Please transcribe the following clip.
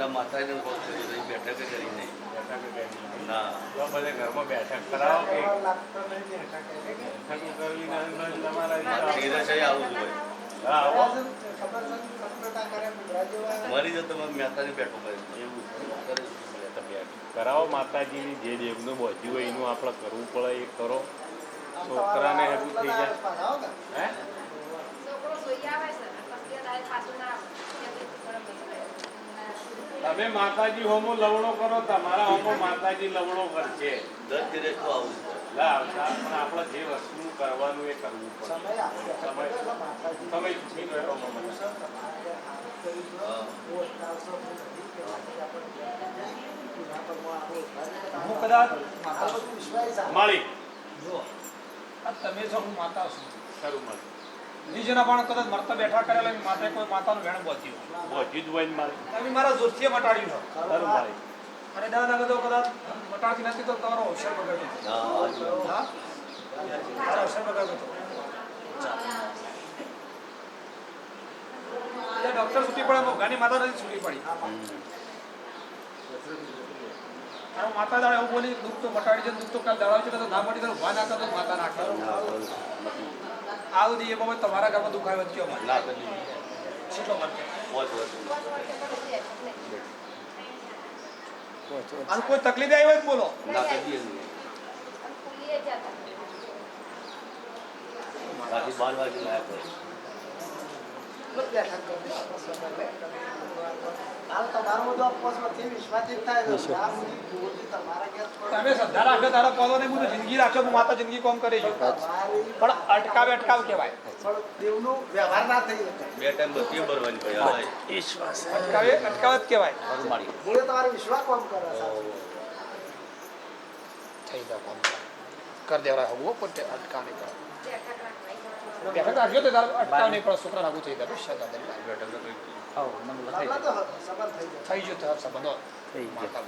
અને માતાજીને બહુ થયું બેઠક એ બેઠકે કરી નહીં ના તો બધે ઘરમાં બેઠક કરાવો કે. બેઠક કરવી તમારા મારે આવું. જ હોય. હા આવો. ખબર છે કમ્પ્યુટર કરે ગુજરાત જેવા મરી જતો મેં મહેતાની બેઠું કરી એવું બેઠક. કરાવો માતાજીની જે દેવનું બધું હોય એનું આપણે કરવું પડે એ કરો. છોકરાને હેરું થઈ જાય. હે છોકરો સોઈ આવે છે ને પછી દાય પાછું ના આવે તમે માતાજી હોમો લવણો કરો તમારા હોમો માતાજી લવણો કરશે. દર ધીરે આવું જ લા આવતા પણ આપણે જે વસ્તુ કરવાનું એ કરવું પડે. સમય. સમય હા. કદાચ માળી. તમે છો હું માતા છું. ખરું માળી. નીચેના પણ કદાચ મરતા બેઠા કરેલા માથે કોઈ માતાનું વેણ બોધ્યું બોજી જ હોય ને માળી તમે મારા જોરથી મટાડ્યું છે મારે. અને દાદા કદો કદાચ મટાડતી નથી તો તમારો અવસર બગાડ્યો હા, મારો અવસર બગાડ્યો ડોક્ટર છૂટી પડે ઘણી માતા નથી છૂટી પડી. માતા દાડે એવું બોલી દુઃખ તો મટાડી છે દુઃખ તો કાલ દળાવી છે તો ના મટી તો ઊભા ના તો માતા નાખે ના, બસ. નથી. આ બધી એ બાબત તમારા ઘરમાં દુઃખ આવ્યો કયો મને ના કરી કેટલો અને કોઈ તકલીફ આવી હોય બોલો. ના કદી દઈએ. બાર વાગે લાયા તમે શ્રદ્ધા રાખો તારા પદો ને બધું જિંદગી રાખો હું માતા જિંદગી કોમ કરી પણ અટકાવે અટકાવ કહેવાય. પણ વ્યવહાર ના થઈ બે ટાઈમ બધી ભરવાની ભાઈ અટકાવે અટકાવ જ કહેવાય. ખરું માળી. તમારો વિશ્વાસ કોમ કરે થઈ જાય કોમ. કર દેવરા હવું પણ અટકાવ નહીં કરો બેઠક રાખવાય તો અટકાવ નહીં પડે છોકરા રાખવું થઈ જાય. બેઠક તો કરી. આપણા તો સંબંધ થઈ જાય